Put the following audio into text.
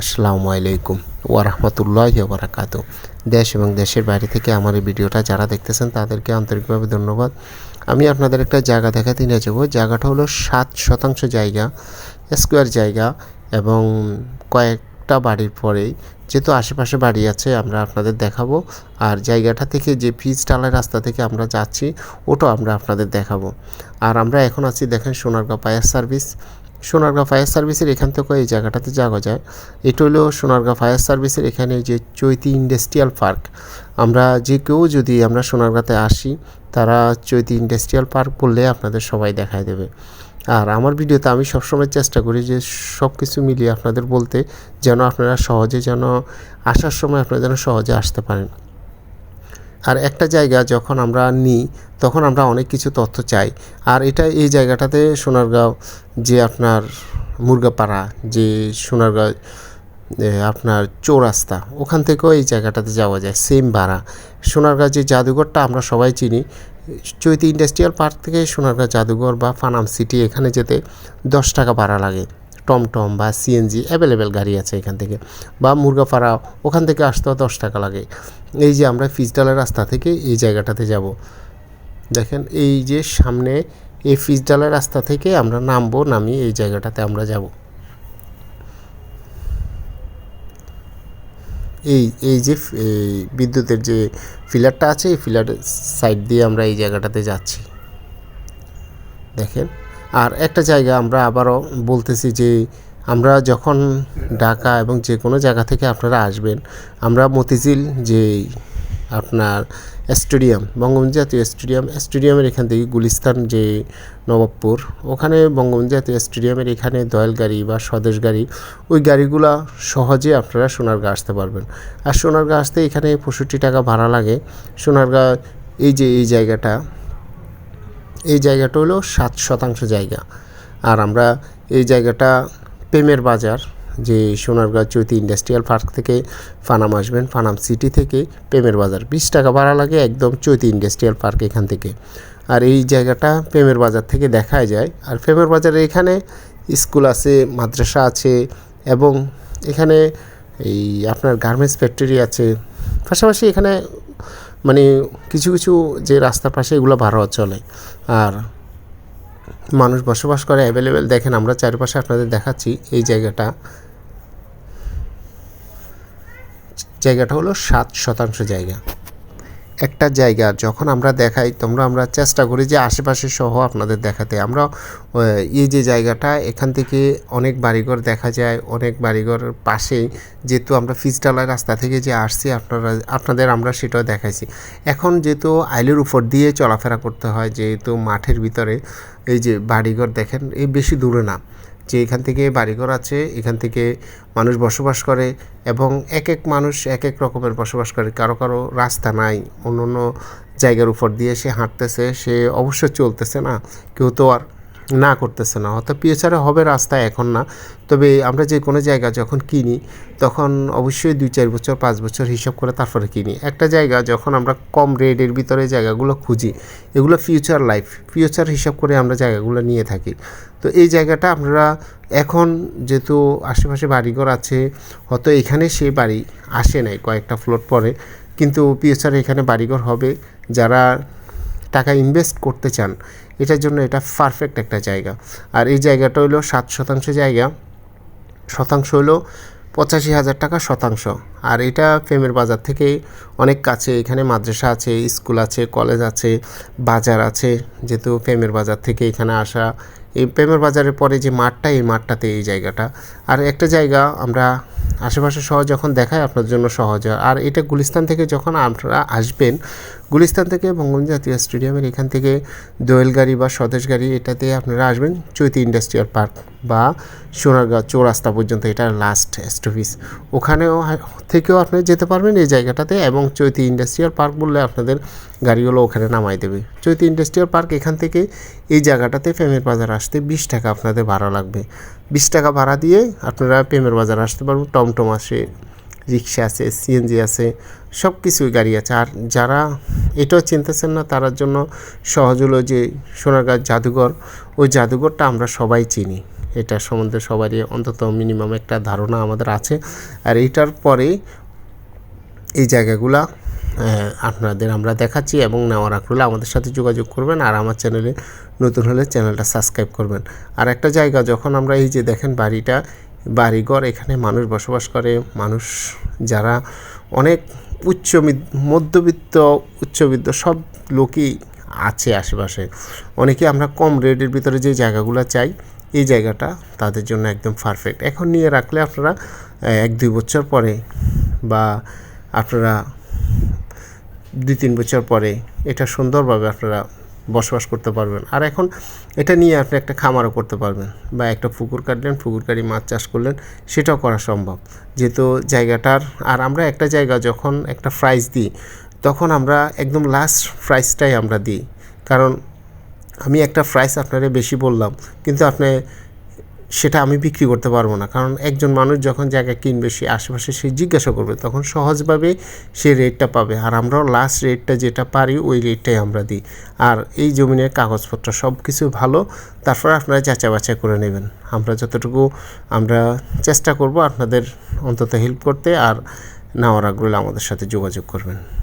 আসসালামু আলাইকুম ওয়ারহমতুল্লাহ বারাকাতু দেশ এবং দেশের বাইরে থেকে আমার এই ভিডিওটা যারা দেখতেছেন, তাদেরকে আন্তরিকভাবে ধন্যবাদ। আমি আপনাদের একটা জায়গা দেখাতে নিয়ে যাব। জায়গাটা হলো সাত শতাংশ জায়গা, স্কোয়ার জায়গা এবং কয়েকটা বাড়ির পরেই যেহেতু আশেপাশে বাড়ি আছে, আমরা আপনাদের দেখাবো। আর জায়গাটা থেকে যে পিচ টালার রাস্তা থেকে আমরা যাচ্ছি ওটাও আমরা আপনাদের দেখাবো। আর আমরা এখন আছি, দেখেন Sonargaon fire service Sonargaon fire সার্ভিসের এখান থেকে এই জায়গাটাতে যাওয়া যায়। এটা হলো সোনারগাঁও ফায়ার সার্ভিসের এখানে যে চৈতি ইন্ডাস্ট্রিয়াল পার্ক। আমরা যে কেউ যদি আমরা সোনারগাঁতে আসি, তারা চৈতি ইন্ডাস্ট্রিয়াল পার্ক বললে আপনাদের সবাই দেখায় দেবে। আর আমার ভিডিওতে আমি সবসময় চেষ্টা করি যে সব কিছু মিলিয়ে আপনাদের বলতে, যেন আপনারা সহজে যেন আসার সময় আপনারা যেন সহজে আসতে পারেন। আর একটা জায়গা যখন আমরা নিই, তখন আমরা অনেক কিছু তথ্য চাই। আর এটা এই জায়গাটাতে সোনারগাঁও যে আপনার মুরগাপাড়া, যে সোনারগাঁও আপনার চৌরাস্তা, ওখান থেকেও এই জায়গাটাতে যাওয়া যায়, সেম ভাড়া। সোনারগাঁও যে জাদুঘরটা আমরা সবাই চিনি, চৈতি ইন্ডাস্ট্রিয়াল পার্ক থেকে সোনারগাঁও জাদুঘর বা ফানাম সিটি এখানে যেতে দশ টাকা ভাড়া লাগে। টমটম বা সিএনজি অ্যাভেলেবেল গাড়ি আছে এখান থেকে। বা মুরগাপাড়া ওখান থেকে আসতেও দশ টাকা লাগে। এই যে আমরা ফিজডালের রাস্তা থেকে এই জায়গাটাতে যাব। দেখেন, এই যে সামনে এই ফিজডালের রাস্তা থেকে আমরা নামবো, নামিয়ে এই জায়গাটাতে আমরা যাব। এই এই যে বিদ্যুতের যে ফিলারটা আছে, এই ফিলারের সাইড দিয়ে আমরা এই জায়গাটাতে যাচ্ছি। দেখেন আর একটা জায়গা আমরা আবারও বলতেছি যে আমরা যখন ঢাকা এবং যে কোনো জায়গা থেকে আপনারা আসবেন, আমরা মতিঝিল যে আপনার স্টেডিয়াম, বঙ্গবন্ধু জাতীয় স্টেডিয়াম, স্টেডিয়ামের এখান থেকে গুলিস্তান যে নবাবপুর, ওখানে বঙ্গবন্ধু জাতীয় স্টেডিয়ামের এখানে দয়াল গাড়ি বা স্বদেশ গাড়ি, ওই গাড়িগুলা সহজে আপনারা সোনারগাঁ আসতে পারবেন। আর সোনারগাঁ আসতে এখানে পঁয়ষট্টি টাকা ভাড়া লাগে। সোনারগাঁ এই যে, এই জায়গাটা এই জায়গাটা হলো সাত শতাংশ জায়গা। আর আমরা এই জায়গাটা প্রেমের বাজার, যে সোনারগাঁও চৈতি ইন্ডাস্ট্রিয়াল পার্ক থেকে ফানাম আসবেন, ফানাম সিটি থেকে প্রেমের বাজার। বিশ টাকা ভাড়া লাগে একদম চৈতি ইন্ডাস্ট্রিয়াল পার্ক এখান থেকে। আর এই জায়গাটা প্রেমের বাজার থেকে দেখাই যায়। আর প্রেমের বাজারে এখানে স্কুল আছে, মাদ্রাসা আছে এবং এখানে এই আপনার গার্মেন্টস ফ্যাক্টরি আছে। পাশাপাশি এখানে মানে কিছু কিছু যে রাস্তার পাশে এগুলো ভাড়াও চলে। আর মানুষ বসবাস করে অ্যাভেলেবেল দেখেন আমরা চারিপাশে আপনাদের দেখাচ্ছি এই জায়গাটা। জায়গাটা হলো সাত শতাংশ জায়গা। একটা জায়গা যখন আমরা দেখাই, তোমরা আমরা চেষ্টা করি যে আশেপাশে সহ আপনাদের দেখাতে। আমরা এই যে জায়গাটা, এখান থেকে অনেক বাড়িঘর দেখা যায়, অনেক বাড়িঘর পাশেই যেহেতু আমরা ফিজডালার রাস্তা থেকে যে আসছি, আপনারা, আপনাদের আমরা সেটাও দেখাইছি। এখন যেহেতু আইলের উপর দিয়ে চলাফেরা করতে হয়, যেহেতু মাঠের ভিতরে এই যে বাড়িঘর দেখেন এই বেশি দূরে না। যে এখান থেকে বাড়িঘর আছে, এখান থেকে মানুষ বসবাস করে এবং এক এক মানুষ এক এক রকমের বসবাস করে। কারও কারও রাস্তা নাই অন্য অন্য জায়গার উপর দিয়ে সে হাঁটতেছে, সে অবশ্য চলতেছে না, কেউ তো আর না করতেছে না। অর্থাৎ পিএচারে হবে রাস্তা এখন না। তবে আমরা যে কোনো জায়গা যখন কিনি, তখন অবশ্যই দুই চার বছর, পাঁচ বছর হিসাব করে তারপরে কিনি। একটা জায়গা যখন আমরা কম রেটের ভিতরে জায়গাগুলো খুঁজি, এগুলো ফিউচার লাইফ ফিউচার হিসাব করে আমরা জায়গাগুলো নিয়ে থাকি। তো এই জায়গাটা আমরা এখন যেহেতু আশেপাশে বাড়িঘর আছে, হয়তো এখানে সে বাড়ি আসে নাই কয়েকটা ফ্লোর পরে। কিন্তু ফিউচারে এখানে বাড়িঘর হবে। যারা টাকা ইনভেস্ট করতে চান, এটার জন্য এটা পারফেক্ট একটা জায়গা। আর এই জায়গাটা হলো সাত শতাংশ জায়গা। শতাংশ হলো পঁচাশি হাজার টাকা শতাংশ। আর এটা ফেমের বাজার থেকে অনেক কাছে, এখানে মাদ্রাসা আছে, স্কুল আছে, কলেজ আছে, বাজার আছে, যেহেতু ফেমের বাজার থেকে এখানে আসা। এই প্রেমের বাজারের পরে যে মাঠটা, এই মাঠটাতে এই জায়গাটা। আর একটা জায়গা আমরা আশেপাশে সহ যখন দেখায় আপনার জন্য সহজ আর এটা গুলিস্তান থেকে যখন আপনারা আসবেন গুলিস্তান থেকে বঙ্গবন্ধু জাতীয় স্টেডিয়ামের এখান থেকে দোয়েল গাড়ি বা স্বদেশ গাড়ি, এটাতে আপনারা আসবেন চৈতি ইন্ডাস্ট্রিয়াল পার্ক বা সোনারগাঁও চৌরাস্তা পর্যন্ত এটা লাস্ট স্টপিস ওখানেও থেকেও আপনি যেতে পারবেন এই জায়গাটাতে এবং চৈতি ইন্ডাস্ট্রিয়াল পার্ক বললে আপনাদের গাড়িগুলো ওখানে নামাই দেবে। চৈতি ইন্ডাস্ট্রিয়াল পার্ক এখান থেকে এই জায়গাটাতে প্রেমের বাজার আসতে বিশ টাকা আপনাদের ভাড়া লাগবে। বিশ টাকা ভাড়া দিয়ে আপনারা প্রেমের বাজার আসতে পারবেন। টমটম আসে রিক্সা আছে সিএনজি আছে সব কিছুই গাড়ি আছে। আর যারা এটাও চিনতেছেন না তার জন্য সহজ হলো যে সোনারগাঁ জাদুঘর, ওই জাদুঘরটা আমরা সবাই চিনি। এটা সম্বন্ধে সবারই অন্তত মিনিমাম একটা ধারণা আমাদের আছে। আর এইটার পরে এই জায়গাগুলা আপনাদের আমরা দেখাচ্ছি এবং নেওয়ার আগ্রহে আমাদের সাথে যোগাযোগ করবেন আর আমার চ্যানেলে নতুন হলে চ্যানেলটা সাবস্ক্রাইব করবেন। আর একটা জায়গা, যখন আমরা এই যে দেখেন বাড়িটা বাড়িঘর, এখানে মানুষ বসবাস করে। মানুষ যারা অনেক উচ্চ মধ্যবিত্ত উচ্চবিত্ত সব লোকই আছে আশেপাশে। অনেকে আমরা কম রেটের ভিতরে যে জায়গাগুলো চাই, এই জায়গাটা তাদের জন্য একদম পারফেক্ট এখন নিয়ে রাখলে আপনারা এক দুই বছর পরে বা আপনারা দুই তিন বছর পরে এটা সুন্দরভাবে আপনারা বসবাস করতে পারবেন। আর এখন এটা নিয়ে আপনি একটা খামারও করতে পারবেন বা একটা পুকুর কাটলেন, পুকুর কাটি মাছ চাষ করলেন, সেটাও করা সম্ভব। যেহেতু জায়গাটার, আর আমরা একটা জায়গা যখন একটা প্রাইস দিই, তখন আমরা একদম লাস্ট প্রাইসটাই আমরা দিই। কারণ আমি একটা প্রাইস আপনারে বেশি বললাম, কিন্তু আপনি সেটা আমি বিক্রি করতে পারব না। কারণ একজন মানুষ যখন জায়গা কিনবে, সে আশেপাশে সে জিজ্ঞাসা করবে, তখন সহজভাবে সে রেটটা পাবে। আর আমরাও লাস্ট রেটটা যেটা পারি, ওই রেটটাই আমরা দিই। আর এই জমিনের কাগজপত্র সব কিছু ভালো, তারপর আপনারা যাচাই বাছাই করে নেবেন। আমরা যতটুকু আমরা চেষ্টা করব আপনাদের অন্তত হেল্প করতে, আর নেওয়ার আগ্রহে আমাদের সাথে যোগাযোগ করবেন।